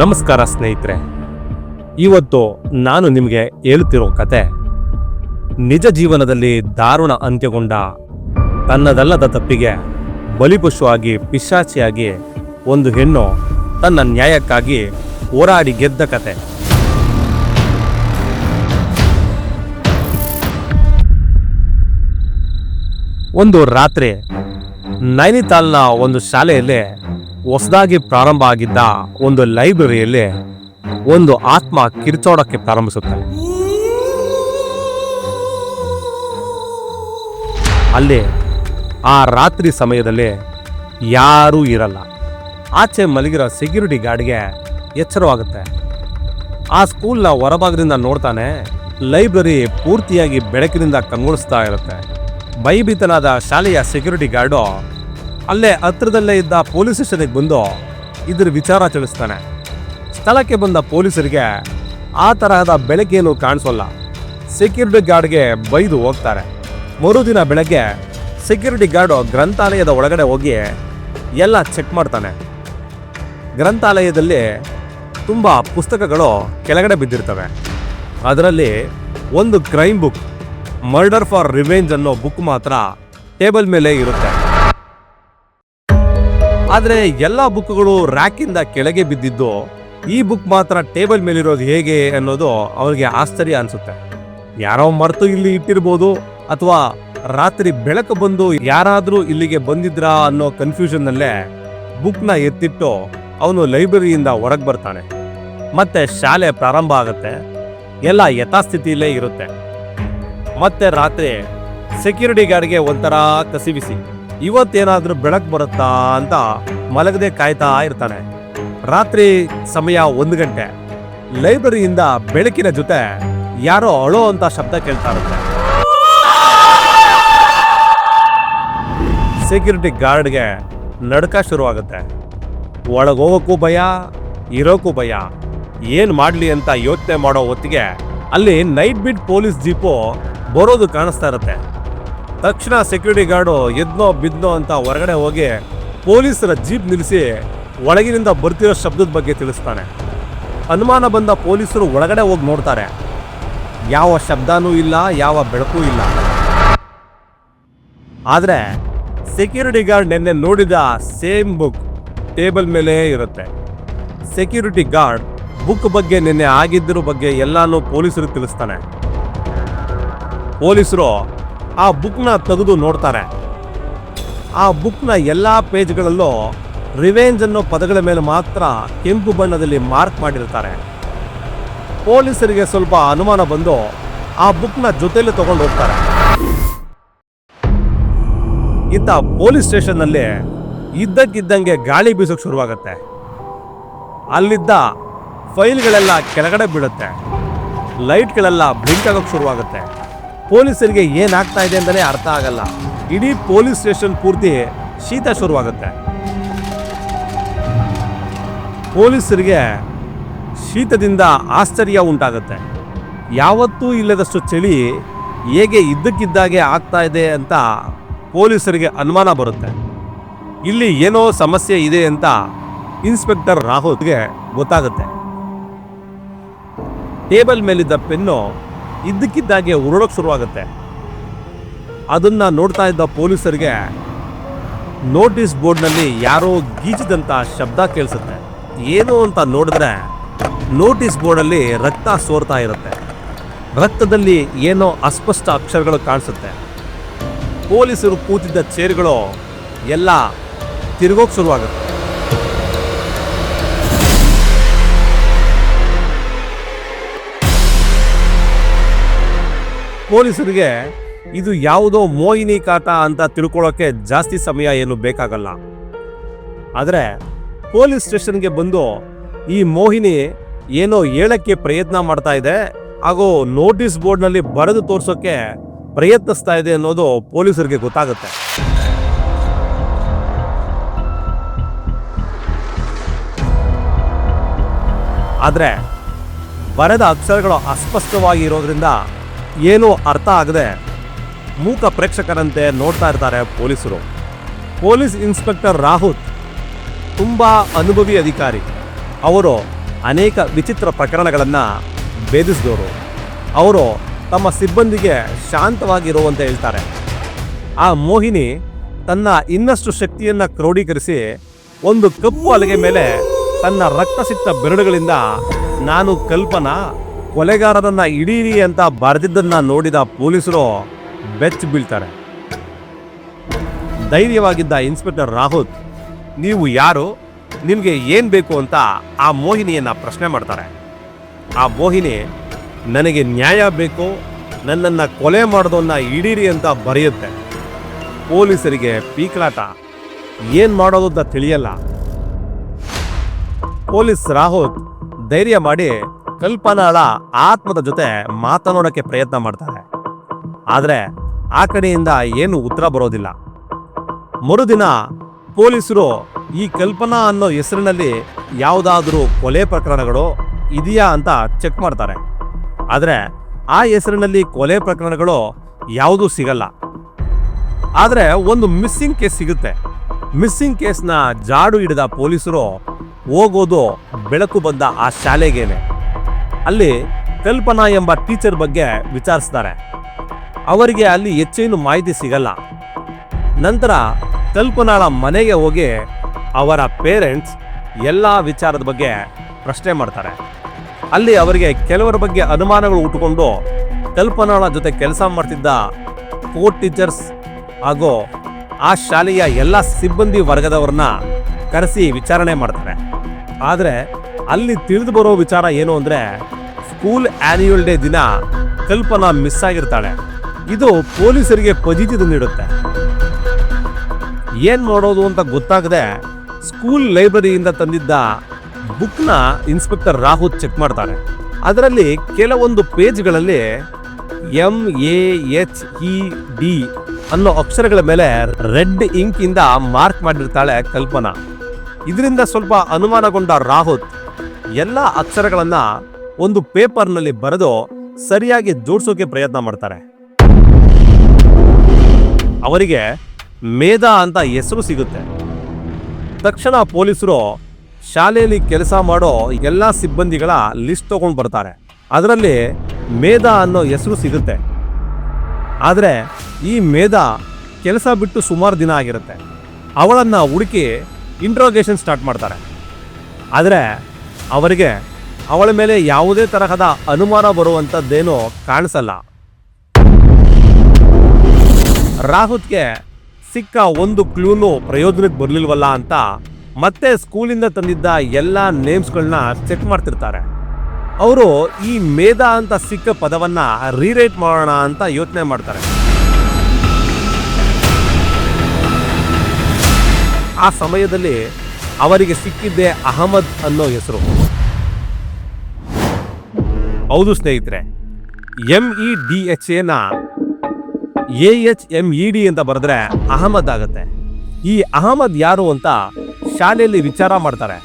ನಮಸ್ಕಾರ ಸ್ನೇಹಿತರೆ. ಇವತ್ತು ನಾನು ನಿಮಗೆ ಹೇಳುತ್ತಿರೋ ಕತೆ, ನಿಜ ಜೀವನದಲ್ಲಿ ದಾರುಣ ಅಂತ್ಯಗೊಂಡ ತನ್ನದಲ್ಲದ ತಪ್ಪಿಗೆ ಬಲಿಪಶುವಾಗಿ ಪಿಶಾಚಿಯಾಗಿ ಒಂದು ಹೆಣ್ಣು ತನ್ನ ನ್ಯಾಯಕ್ಕಾಗಿ ಹೋರಾಡಿ ಗೆದ್ದ ಕತೆ. ಒಂದು ರಾತ್ರಿ ನೈನಿತಾಲ್ನ ಒಂದು ಶಾಲೆಯಲ್ಲಿ ಹೊಸದಾಗಿ ಪ್ರಾರಂಭ ಆಗಿದ್ದ ಒಂದು ಲೈಬ್ರರಿಯಲ್ಲಿ ಒಂದು ಆತ್ಮ ಕಿರ್ಚೋಡಕ್ಕೆ ಪ್ರಾರಂಭಿಸುತ್ತೆ. ಅಲ್ಲಿ ಆ ರಾತ್ರಿ ಸಮಯದಲ್ಲಿ ಯಾರೂ ಇರಲ್ಲ. ಆಚೆ ಮಲಗಿರೋ ಸೆಕ್ಯೂರಿಟಿ ಗಾರ್ಡ್ಗೆ ಎಚ್ಚರವಾಗುತ್ತೆ. ಆ ಸ್ಕೂಲ್ನ ಹೊರಭಾಗದಿಂದ ನೋಡ್ತಾನೆ ಲೈಬ್ರರಿ ಪೂರ್ತಿಯಾಗಿ ಬೆಳಕಿನಿಂದ ಕಂಗೊಳಿಸ್ತಾ ಇರುತ್ತೆ. ಭಯಭೀತನಾದ ಶಾಲೆಯ ಸೆಕ್ಯೂರಿಟಿ ಗಾರ್ಡು ಅಲ್ಲೇ ಹತ್ರದಲ್ಲೇ ಇದ್ದ ಪೊಲೀಸ್ ಸ್ಟೇಷನ್ಗೆ ಬಂದು ಇದ್ರ ವಿಚಾರ ತಿಳಿಸ್ತಾನೆ. ಸ್ಥಳಕ್ಕೆ ಬಂದ ಪೊಲೀಸರಿಗೆ ಆ ತರಹದ ಬೆಳಕೇನು ಕಾಣಿಸೋಲ್ಲ. ಸೆಕ್ಯೂರಿಟಿ ಗಾರ್ಡ್ಗೆ ಬೈದು ಹೋಗ್ತಾರೆ. ಮರುದಿನ ಬೆಳಗ್ಗೆ ಸೆಕ್ಯೂರಿಟಿ ಗಾರ್ಡು ಗ್ರಂಥಾಲಯದ ಒಳಗಡೆ ಹೋಗಿ ಎಲ್ಲ ಚೆಕ್ ಮಾಡ್ತಾನೆ. ಗ್ರಂಥಾಲಯದಲ್ಲಿ ತುಂಬ ಪುಸ್ತಕಗಳು ಕೆಳಗಡೆ ಬಿದ್ದಿರ್ತವೆ. ಅದರಲ್ಲಿ ಒಂದು crime book, murder for revenge ಅನ್ನೋ ಬುಕ್ ಮಾತ್ರ ಟೇಬಲ್ ಮೇಲೆ ಇರುತ್ತೆ. ಆದರೆ ಎಲ್ಲ ಬುಕ್ಗಳು ರ್ಯಾಕಿಂದ ಕೆಳಗೆ ಬಿದ್ದಿದ್ದು ಈ ಬುಕ್ ಮಾತ್ರ ಟೇಬಲ್ ಮೇಲಿರೋದು ಹೇಗೆ ಅನ್ನೋದು ಅವರಿಗೆ ಆಶ್ಚರ್ಯ ಅನಿಸುತ್ತೆ. ಯಾರೋ ಮರೆತು ಇಲ್ಲಿ ಇಟ್ಟಿರ್ಬೋದು ಅಥವಾ ರಾತ್ರಿ ಬೆಳಕು ಬಂದು ಯಾರಾದರೂ ಇಲ್ಲಿಗೆ ಬಂದಿದ್ರಾ ಅನ್ನೋ ಕನ್ಫ್ಯೂಷನ್ನಲ್ಲೇ ಬುಕ್ನ ಎತ್ತಿಟ್ಟು ಅವನು ಲೈಬ್ರರಿಯಿಂದ ಹೊರಗೆ ಬರ್ತಾನೆ. ಮತ್ತೆ ಶಾಲೆ ಪ್ರಾರಂಭ ಆಗುತ್ತೆ. ಎಲ್ಲ ಯಥಾಸ್ಥಿತಿಯಲ್ಲೇ ಇರುತ್ತೆ. ಮತ್ತೆ ರಾತ್ರಿ ಸೆಕ್ಯೂರಿಟಿ ಗಾರ್ಡ್ಗೆ ಒಂಥರ ಕಸಿವಿಸಿ. ಇವತ್ತೇನಾದ್ರೂ ಬೆಳಕು ಬರುತ್ತಾ ಅಂತ ಮಲಗದೆ ಕಾಯ್ತಾ ಇರ್ತಾನೆ. ರಾತ್ರಿ ಸಮಯ ಒಂದು ಗಂಟೆ. ಲೈಬ್ರರಿಯಿಂದ ಬೆಳಕಿನ ಜೊತೆ ಯಾರೋ ಅಳೋ ಅಂತ ಶಬ್ದ ಕೇಳ್ತಾ ಇರುತ್ತೆ. ಸೆಕ್ಯೂರಿಟಿ ಗಾರ್ಡ್ಗೆ ನಡ್ಕ ಶುರುವಾಗುತ್ತೆ. ಒಳಗೋಗೋಕ್ಕೂ ಭಯ, ಇರೋಕ್ಕೂ ಭಯ. ಏನು ಮಾಡಲಿ ಅಂತ ಯೋಚನೆ ಮಾಡೋ ಹೊತ್ತಿಗೆ ಅಲ್ಲಿ ನೈಟ್ ಬಿಟ್ ಪೊಲೀಸ್ ಜೀಪು ಬರೋದು ಕಾಣಿಸ್ತಾ ಇರುತ್ತೆ. ತಕ್ಷಣ ಸೆಕ್ಯೂರಿಟಿ ಗಾರ್ಡು ಎದ್ನೋ ಬಿದ್ನೋ ಅಂತ ಹೊರಗಡೆ ಹೋಗಿ ಪೊಲೀಸರ ಜೀಪ್ ನಿಲ್ಲಿಸಿ ಒಳಗಿನಿಂದ ಬರ್ತಿರೋ ಶಬ್ದದ ಬಗ್ಗೆ ತಿಳಿಸ್ತಾನೆ. ಅನುಮಾನ ಬಂದ ಪೊಲೀಸರು ಒಳಗಡೆ ಹೋಗಿ ನೋಡ್ತಾರೆ. ಯಾವ ಶಬ್ದನೂ ಇಲ್ಲ, ಯಾವ ಬೆಳಕೂ ಇಲ್ಲ. ಆದರೆ ಸೆಕ್ಯೂರಿಟಿ ಗಾರ್ಡ್ ನಿನ್ನೆ ನೋಡಿದ ಸೇಮ್ ಬುಕ್ ಟೇಬಲ್ ಮೇಲೆ ಇರುತ್ತೆ. ಸೆಕ್ಯೂರಿಟಿ ಗಾರ್ಡ್ ಬುಕ್ ಬಗ್ಗೆ ನಿನ್ನೆ ಆಗಿದ್ದಿರೋ ಬಗ್ಗೆ ಎಲ್ಲಾನು ಪೊಲೀಸರಿಗೆ ತಿಳಿಸ್ತಾನೆ. ಪೊಲೀಸರು ಆ ಬುಕ್ನ ತೆಗೆದು ನೋಡ್ತಾರೆ. ಆ ಬುಕ್ನ ಎಲ್ಲ ಪೇಜ್ಗಳಲ್ಲೂ ರಿವೆಂಜ್ ಅನ್ನೋ ಪದಗಳ ಮೇಲೆ ಮಾತ್ರ ಕೆಂಪು ಬಣ್ಣದಲ್ಲಿ ಮಾರ್ಕ್ ಮಾಡಿರ್ತಾರೆ. ಪೊಲೀಸರಿಗೆ ಸ್ವಲ್ಪ ಅನುಮಾನ ಬಂದು ಆ ಬುಕ್ನ ಜೊತೆಯಲ್ಲಿ ತಗೊಂಡು ಹೋಗ್ತಾರೆ. ಇತ್ತ ಪೊಲೀಸ್ ಸ್ಟೇಷನ್ನಲ್ಲಿ ಇದ್ದಕ್ಕಿದ್ದಂಗೆ ಗಾಳಿ ಬೀಸೋಕೆ ಶುರುವಾಗುತ್ತೆ. ಅಲ್ಲಿದ್ದ ಫೈಲ್ಗಳೆಲ್ಲ ಕೆಳಗಡೆ ಬೀಳುತ್ತೆ. ಲೈಟ್ಗಳೆಲ್ಲ ಬ್ಲಿಂಕ್ ಆಗೋಕ್ಕೆ ಶುರುವಾಗುತ್ತೆ. ಪೊಲೀಸರಿಗೆ ಏನಾಗ್ತಾ ಇದೆ ಅಂತಲೇ ಅರ್ಥ ಆಗಲ್ಲ. ಇಡೀ ಪೊಲೀಸ್ ಸ್ಟೇಷನ್ ಪೂರ್ತಿ ಶೀತ ಶುರುವಾಗುತ್ತೆ. ಪೊಲೀಸರಿಗೆ ಶೀತದಿಂದ ಆಶ್ಚರ್ಯ ಉಂಟಾಗುತ್ತೆ. ಯಾವತ್ತೂ ಇಲ್ಲದಷ್ಟು ಚಳಿ ಹೇಗೆ ಇದ್ದಕ್ಕಿದ್ದಾಗೆ ಆಗ್ತಾ ಇದೆ ಅಂತ ಪೊಲೀಸರಿಗೆ ಅನುಮಾನ ಬರುತ್ತೆ. ಇಲ್ಲಿ ಏನೋ ಸಮಸ್ಯೆ ಇದೆ ಅಂತ ಇನ್ಸ್ಪೆಕ್ಟರ್ ರಾಹುಲ್ಗೆ ಗೊತ್ತಾಗುತ್ತೆ. ಟೇಬಲ್ ಮೇಲಿದ್ದ ಪೆನ್ನು ಇದ್ದಕ್ಕಿದ್ದಾಗೆ ಉರುಳೋಕ್ ಶುರುವಾಗುತ್ತೆ. ಅದನ್ನ ನೋಡ್ತಾ ಇದ್ದ ಪೊಲೀಸರಿಗೆ ನೋಟಿಸ್ ಬೋರ್ಡ್ನಲ್ಲಿ ಯಾರೋ ಗೀಜಿದಂಥ ಶಬ್ದ ಕೇಳಿಸುತ್ತೆ. ಏನು ಅಂತ ನೋಡಿದ್ರೆ ನೋಟಿಸ್ ಬೋರ್ಡಲ್ಲಿ ರಕ್ತ ಸೋರ್ತಾ ಇರುತ್ತೆ. ರಕ್ತದಲ್ಲಿ ಏನೋ ಅಸ್ಪಷ್ಟ ಅಕ್ಷರಗಳು ಕಾಣಿಸುತ್ತೆ. ಪೊಲೀಸರು ಕೂತಿದ್ದ ಚೇರ್ಗಳು ಎಲ್ಲ ತಿರುಗೋಕೆ ಶುರುವಾಗುತ್ತೆ. ಪೊಲೀಸರಿಗೆ ಇದು ಯಾವುದೋ ಮೋಹಿನಿ ಕಾಟ ಅಂತ ತಿಳ್ಕೊಳ್ಳೋಕೆ ಜಾಸ್ತಿ ಸಮಯ ಏನು ಬೇಕಾಗಲ್ಲ. ಆದರೆ ಪೊಲೀಸ್ ಸ್ಟೇಷನ್ಗೆ ಬಂದು ಈ ಮೋಹಿನಿ ಏನೋ ಹೇಳಕ್ಕೆ ಪ್ರಯತ್ನ ಮಾಡ್ತಾ ಇದೆ ಹಾಗೂ ನೋಟಿಸ್ ಬೋರ್ಡ್ನಲ್ಲಿ ಬರೆದು ತೋರಿಸೋಕ್ಕೆ ಪ್ರಯತ್ನಿಸ್ತಾ ಇದೆ ಅನ್ನೋದು ಪೊಲೀಸರಿಗೆ ಗೊತ್ತಾಗುತ್ತೆ. ಆದರೆ ಬರೆದ ಅಕ್ಷರಗಳು ಅಸ್ಪಷ್ಟವಾಗಿ ಇರೋದ್ರಿಂದ ಏನೂ ಅರ್ಥ ಆಗದೆ ಮೂಕ ಪ್ರೇಕ್ಷಕರಂತೆ ನೋಡ್ತಾ ಇರ್ತಾರೆ ಪೊಲೀಸರು. ಪೊಲೀಸ್ ಇನ್ಸ್ಪೆಕ್ಟರ್ ರಾಹುತ್ ತುಂಬ ಅನುಭವಿ ಅಧಿಕಾರಿ. ಅವರು ಅನೇಕ ವಿಚಿತ್ರ ಪ್ರಕರಣಗಳನ್ನು ಭೇದಿಸಿದವರು. ಅವರು ತಮ್ಮ ಸಿಬ್ಬಂದಿಗೆ ಶಾಂತವಾಗಿರುವಂತೆ ಹೇಳ್ತಾರೆ. ಆ ಮೋಹಿನಿ ತನ್ನ ಇನ್ನಷ್ಟು ಶಕ್ತಿಯನ್ನು ಕ್ರೋಢೀಕರಿಸಿ ಒಂದು ಕಪ್ಪು ಅಲೆಗೆ ಮೇಲೆ ತನ್ನ ರಕ್ತಸಿಕ್ತ ಬೆರಳುಗಳಿಂದ ನಾನು ಕಲ್ಪನಾ ಕೊಲೆಗಾರರನ್ನ ಹಿಡೀರಿ ಅಂತ ಬರೆದಿದ್ದನ್ನ ನೋಡಿದ ಪೊಲೀಸರು ಬೆಚ್ಚ ಬೀಳ್ತಾರೆ. ಧೈರ್ಯವಾಗಿದ್ದ ಇನ್ಸ್ಪೆಕ್ಟರ್ ರಾಹುಲ್, ನೀವು ಯಾರು? ನಿಮಗೆ ಏನು ಬೇಕು ಅಂತ ಆ ಮೋಹಿನಿಯನ್ನ ಪ್ರಶ್ನೆ ಮಾಡ್ತಾರೆ. ಆ ಮೋಹಿನಿ, ನನಗೆ ನ್ಯಾಯ ಬೇಕು, ನನ್ನನ್ನು ಕೊಲೆ ಮಾಡೋದನ್ನ ಹಿಡೀರಿ ಅಂತ ಬರೆಯುತ್ತೆ. ಪೊಲೀಸರಿಗೆ ಪೀಕಲಾಟ ಏನು ಮಾಡೋದು ಅಂತ ತಿಳಿಯಲ್ಲ. ಪೊಲೀಸ್ ರಾಹುಲ್ ಧೈರ್ಯ ಮಾಡಿ ಕಲ್ಪನಾಳ ಆತ್ಮದ ಜೊತೆ ಮಾತನಾಡೋಕ್ಕೆ ಪ್ರಯತ್ನ ಮಾಡ್ತಾರೆ. ಆದರೆ ಆ ಕಡೆಯಿಂದ ಏನು ಉತ್ತರ ಬರೋದಿಲ್ಲ. ಮರುದಿನ ಪೊಲೀಸರು ಈ ಕಲ್ಪನಾ ಅನ್ನೋ ಹೆಸರಿನಲ್ಲಿ ಯಾವುದಾದ್ರೂ ಕೊಲೆ ಪ್ರಕರಣಗಳು ಇದೆಯಾ ಅಂತ ಚೆಕ್ ಮಾಡ್ತಾರೆ. ಆದರೆ ಆ ಹೆಸರಿನಲ್ಲಿ ಕೊಲೆ ಪ್ರಕರಣಗಳು ಯಾವುದೂ ಸಿಗಲ್ಲ. ಆದರೆ ಒಂದು ಮಿಸ್ಸಿಂಗ್ ಕೇಸ್ ಸಿಗುತ್ತೆ. ಮಿಸ್ಸಿಂಗ್ ಕೇಸ್ನ ಜಾಡು ಹಿಡಿದ ಪೊಲೀಸರು ಹೋಗೋದು ಬೆಳಕು ಬಂದ ಆ ಶಾಲೆಗೇನೆ. ಅಲ್ಲಿ ಕಲ್ಪನಾ ಎಂಬ ಟೀಚರ್ ಬಗ್ಗೆ ವಿಚಾರಿಸ್ತಾರೆ. ಅವರಿಗೆ ಅಲ್ಲಿ ಹೆಚ್ಚೇನು ಮಾಹಿತಿ ಸಿಗಲ್ಲ. ನಂತರ ಕಲ್ಪನಾಳ ಮನೆಗೆ ಹೋಗಿ ಅವರ ಪೇರೆಂಟ್ಸ್ ಎಲ್ಲ ವಿಚಾರದ ಬಗ್ಗೆ ಪ್ರಶ್ನೆ ಮಾಡ್ತಾರೆ. ಅಲ್ಲಿ ಅವರಿಗೆ ಕೆಲವರ ಬಗ್ಗೆ ಅನುಮಾನಗಳು ಉಟ್ಕೊಂಡು ಕಲ್ಪನಾಳ ಜೊತೆ ಕೆಲಸ ಮಾಡ್ತಿದ್ದ ಕೋ ಟೀಚರ್ಸ್ ಹಾಗೂ ಆ ಶಾಲೆಯ ಎಲ್ಲ ಸಿಬ್ಬಂದಿ ವರ್ಗದವ್ರನ್ನ ಕರೆಸಿ ವಿಚಾರಣೆ ಮಾಡ್ತಾರೆ. ಆದರೆ ಅಲ್ಲಿ ತಿಳಿದು ಬರೋ ವಿಚಾರ ಏನು ಅಂದರೆ ಸ್ಕೂಲ್ ಆನ್ಯುವಲ್ ಡೇ ದಿನ ಕಲ್ಪನಾ ಮಿಸ್ ಆಗಿರ್ತಾಳೆ. ಇದು ಪೊಲೀಸರಿಗೆ ಪಜಿತಿ ನೀಡುತ್ತೆ. ಏನು ಮಾಡೋದು ಅಂತ ಗೊತ್ತಾಗದೆ ಸ್ಕೂಲ್ ಲೈಬ್ರರಿಯಿಂದ ತಂದಿದ್ದ ಬುಕ್ನ ಇನ್ಸ್ಪೆಕ್ಟರ್ ರಾಹುಲ್ ಚೆಕ್ ಮಾಡ್ತಾರೆ. ಅದರಲ್ಲಿ ಕೆಲವೊಂದು ಪೇಜ್ಗಳಲ್ಲಿ M, A, H, E, D ಅನ್ನೋ ಅಕ್ಷರಗಳ ಮೇಲೆ ರೆಡ್ ಇಂಕ್ ಇಂದ ಮಾರ್ಕ್ ಮಾಡಿರ್ತಾಳೆ ಕಲ್ಪನಾ. ಇದರಿಂದ ಸ್ವಲ್ಪ ಅನುಮಾನಗೊಂಡ ರಾಹುಲ್ ಎಲ್ಲ ಅಕ್ಷರಗಳನ್ನ ಒಂದು ಪೇಪರ್ನಲ್ಲಿ ಬರೆದು ಸರಿಯಾಗಿ ಜೋಡಿಸೋಕೆ ಪ್ರಯತ್ನ ಮಾಡ್ತಾರೆ. ಅವರಿಗೆ ಮೇಧ ಅಂತ ಹೆಸರು ಸಿಗುತ್ತೆ. ತಕ್ಷಣ ಪೊಲೀಸರು ಶಾಲೆಯಲ್ಲಿ ಕೆಲಸ ಮಾಡೋ ಎಲ್ಲ ಸಿಬ್ಬಂದಿಗಳ ಲಿಸ್ಟ್ ತಗೊಂಡು ಬರ್ತಾರೆ. ಅದರಲ್ಲಿ ಮೇಧ ಅನ್ನೋ ಹೆಸರು ಸಿಗುತ್ತೆ. ಆದರೆ ಈ ಮೇಧಾ ಕೆಲಸ ಬಿಟ್ಟು ಸುಮಾರು ದಿನ ಆಗಿರುತ್ತೆ. ಅವಳನ್ನು ಹುಡುಕಿ ಇಂಟ್ರೋಗೇಷನ್ ಸ್ಟಾರ್ಟ್ ಮಾಡ್ತಾರೆ. ಆದರೆ ಅವರಿಗೆ ಅವಳ ಮೇಲೆ ಯಾವುದೇ ತರಹದ ಅನುಮಾನ ಬರುವಂಥದ್ದೇನೂ ಕಾಣಿಸಲ್ಲ. ರಾಹುತ್ಗೆ ಸಿಕ್ಕ ಒಂದು ಕ್ಲೂನು ಪ್ರಯೋಜನಕ್ಕೆ ಬರಲಿಲ್ವಲ್ಲ ಅಂತ ಮತ್ತೆ ಸ್ಕೂಲಿಂದ ತಂದಿದ್ದ ಎಲ್ಲ ನೇಮ್ಸ್ಗಳನ್ನ ಚೆಕ್ ಮಾಡ್ತಿರ್ತಾರೆ. ಅವರು ಈ ಮೇಧ ಅಂತ ಸಿಕ್ಕ ಪದವನ್ನ ರೀರೈಟ್ ಮಾಡೋಣ ಅಂತ ಯೋಚನೆ ಮಾಡ್ತಾರೆ. ಆ ಸಮಯದಲ್ಲಿ ಅವರಿಗೆ ಸಿಕ್ಕಿದ್ದೆ ಅಹಮದ್ ಅನ್ನೋ ಹೆಸರು. ಹೌದು ಸ್ನೇಹಿತರೆ ಎಂ ಇ ಡಿ ಎಚ್ ಎನ A H M E D ಅಂತ ಬರೆದ್ರೆ ಅಹಮದ್ ಆಗುತ್ತೆ. ಈ ಅಹಮದ್ ಯಾರು ಅಂತ ಶಾಲೆಯಲ್ಲಿ ವಿಚಾರ ಮಾಡ್ತಾರೆ.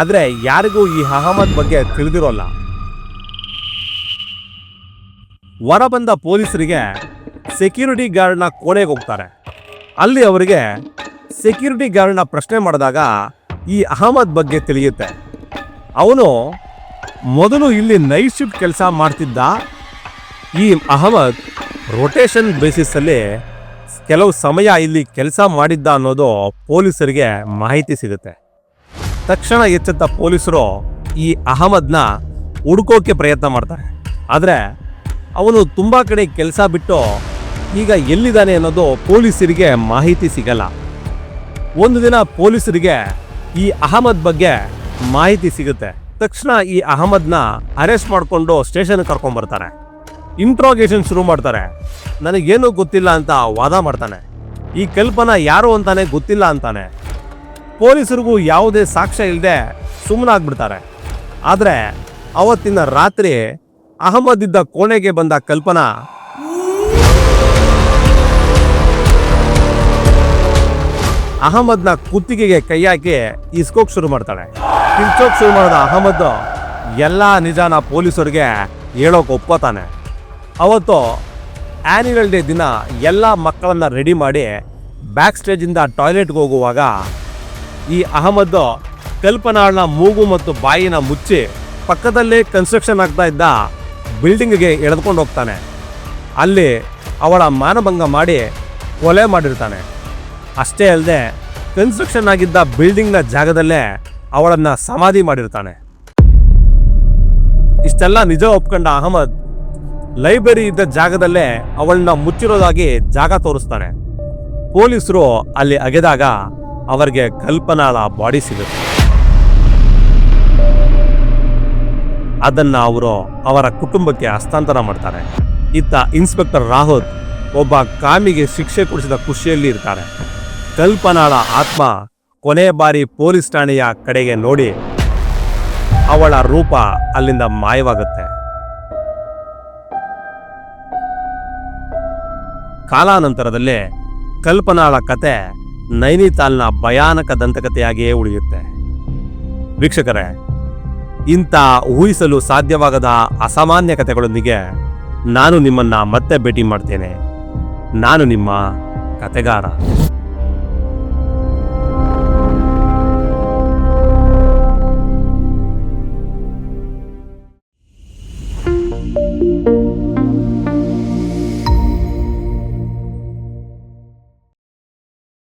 ಆದರೆ ಯಾರಿಗೂ ಈ ಅಹಮದ್ ಬಗ್ಗೆ ತಿಳಿದಿರೋಲ್ಲ. ಹೊರ ಬಂದ ಪೊಲೀಸರಿಗೆ ಸೆಕ್ಯೂರಿಟಿ ಗಾರ್ಡ್ನ ಕೋಣೆಗೆ ಹೋಗ್ತಾರೆ. ಅಲ್ಲಿ ಅವರಿಗೆ ಸೆಕ್ಯೂರಿಟಿ ಗಾರ್ಡ್ನ ಪ್ರಶ್ನೆ ಮಾಡಿದಾಗ ಈ ಅಹಮದ್ ಬಗ್ಗೆ ತಿಳಿಯುತ್ತೆ. ಅವನು ಮೊದಲು ಇಲ್ಲಿ ನೈಟ್ ಶಿಫ್ಟ್ ಕೆಲಸ ಮಾಡ್ತಿದ್ದ ಈ ಅಹಮದ್ ರೊಟೇಷನ್ ಬೇಸಿಸಲ್ಲಿ ಕೆಲವು ಸಮಯ ಇಲ್ಲಿ ಕೆಲಸ ಮಾಡಿದ್ದ ಅನ್ನೋದು ಪೊಲೀಸರಿಗೆ ಮಾಹಿತಿ ಸಿಗುತ್ತೆ. ತಕ್ಷಣ ಎಚ್ಚೆತ್ತ ಪೊಲೀಸರು ಈ ಅಹಮದ್ನ ಹುಡುಕೋಕೆ ಪ್ರಯತ್ನ ಮಾಡ್ತಾರೆ. ಆದರೆ ಅವನು ತುಂಬ ಕಡೆ ಕೆಲಸ ಬಿಟ್ಟು ಈಗ ಎಲ್ಲಿದ್ದಾನೆ ಅನ್ನೋದು ಪೊಲೀಸರಿಗೆ ಮಾಹಿತಿ ಸಿಗಲ್ಲ. ಒಂದು ದಿನ ಪೊಲೀಸರಿಗೆ ಈ ಅಹಮದ್ ಬಗ್ಗೆ ಮಾಹಿತಿ ಸಿಗುತ್ತೆ. ತಕ್ಷಣ ಈ ಅಹಮದ್ನ ಅರೆಸ್ಟ್ ಮಾಡಿಕೊಂಡು ಸ್ಟೇಷನ್ ಕರ್ಕೊಂಡ್ ಬರ್ತಾರೆ. ಇಂಟ್ರೋಗೇಷನ್ ಶುರು ಮಾಡ್ತಾರೆ. ನನಗೇನು ಗೊತ್ತಿಲ್ಲ ಅಂತ ವಾದ ಮಾಡ್ತಾನೆ. ಈ ಕಲ್ಪನಾ ಯಾರು ಅಂತಾನೆ ಗೊತ್ತಿಲ್ಲ ಅಂತಾನೆ. ಪೊಲೀಸರಿಗೂ ಯಾವುದೇ ಸಾಕ್ಷ್ಯ ಇಲ್ಲದೆ ಸುಮ್ಮನಾಗ್ಬಿಡ್ತಾರೆ ಆದರೆ ಅವತ್ತಿನ ರಾತ್ರಿ ಅಹಮದ್ ಇದ್ದ ಕೋಣೆಗೆ ಬಂದ ಕಲ್ಪನಾ ಅಹಮದ್ನ ಕುತ್ತಿಗೆಗೆ ಕೈ ಹಾಕಿ ಇಸ್ಕೋಕ್ ಶುರು ಮಾಡ್ತಾಳೆ. ಕಿರ್ಚೋಕ್ ಶುರು ಮಾಡಿದ ಅಹಮದ್ ಎಲ್ಲ ನಿಜಾನ ಪೊಲೀಸರಿಗೆ ಹೇಳೋಕೆ ಒಪ್ಪತಾನೆ ಅವತ್ತು ಆ್ಯನ್ಯುವಲ್ ಡೇ ದಿನ ಎಲ್ಲ ಮಕ್ಕಳನ್ನ ರೆಡಿ ಮಾಡಿ ಬ್ಯಾಕ್ ಸ್ಟೇಜಿಂದ ಟಾಯ್ಲೆಟ್ಗೆ ಹೋಗುವಾಗ ಈ ಅಹಮದ್ ಕಲ್ಪನಾಳ್ನ ಮೂಗು ಮತ್ತು ಬಾಯಿನ ಮುಚ್ಚಿ ಪಕ್ಕದಲ್ಲೇ ಕನ್ಸ್ಟ್ರಕ್ಷನ್ ಆಗ್ತಾ ಇದ್ದ ಬಿಲ್ಡಿಂಗ್ಗೆ ಎಳೆದುಕೊಂಡು ಹೋಗ್ತಾನೆ. ಅಲ್ಲಿ ಅವಳ ಮಾನಭಂಗ ಮಾಡಿ ಕೊಲೆ ಮಾಡಿರ್ತಾನೆ. ಅಷ್ಟೇ ಅಲ್ಲದೆ ಕನ್ಸ್ಟ್ರಕ್ಷನ್ ಆಗಿದ್ದ ಬಿಲ್ಡಿಂಗ್ನ ಜಾಗದಲ್ಲೇ ಅವಳನ್ನ ಸಮಾಧಿ ಮಾಡಿರ್ತಾನೆ. ಇಷ್ಟೆಲ್ಲ ನಿಜ ಒಪ್ಕೊಂಡ ಅಹಮದ್ ಲೈಬ್ರರಿ ಇದ್ದ ಜಾಗದಲ್ಲೇ ಅವಳನ್ನ ಮುಚ್ಚಿರೋದಾಗಿ ಜಾಗ ತೋರಿಸ್ತಾನೆ. ಪೊಲೀಸರು ಅಲ್ಲಿ ಅಗೆದಾಗ ಅವರಿಗೆ ಕಲ್ಪನಾಳ ಬಾಡಿ ಸಿಗುತ್ತೆ. ಅದನ್ನ ಅವರು ಅವರ ಕುಟುಂಬಕ್ಕೆ ಹಸ್ತಾಂತರ ಮಾಡ್ತಾರೆ. ಇತ್ತ ಇನ್ಸ್ಪೆಕ್ಟರ್ ರಾಹುತ್ ಒಬ್ಬ ಕಾಮಿಗೆ ಶಿಕ್ಷೆ ಕೊಡಿಸಿದ ಖುಷಿಯಲ್ಲಿ ಇರ್ತಾರೆ. ಕಲ್ಪನಾಳ ಆತ್ಮ ಕೊನೆ ಬಾರಿ ಪೊಲೀಸ್ ಠಾಣೆಯ ಕಡೆಗೆ ನೋಡಿ ಅವಳ ರೂಪ ಅಲ್ಲಿಂದ ಮಾಯವಾಗುತ್ತೆ. ಕಾಲಾನಂತರದಲ್ಲಿ ಕಲ್ಪನಾಳ ಕತೆ ನೈನಿತಾಲ್ನ ಭಯಾನಕ ದಂತಕತೆಯಾಗಿಯೇ ಉಳಿಯುತ್ತೆ. ವೀಕ್ಷಕರೇ, ಇಂಥ ಊಹಿಸಲು ಸಾಧ್ಯವಾಗದ ಅಸಾಮಾನ್ಯ ಕಥೆಗಳೊಂದಿಗೆ ನಾನು ನಿಮ್ಮನ್ನ ಮತ್ತೆ ಭೇಟಿ ಮಾಡ್ತೇನೆ. ನಾನು ನಿಮ್ಮ ಕತೆಗಾರ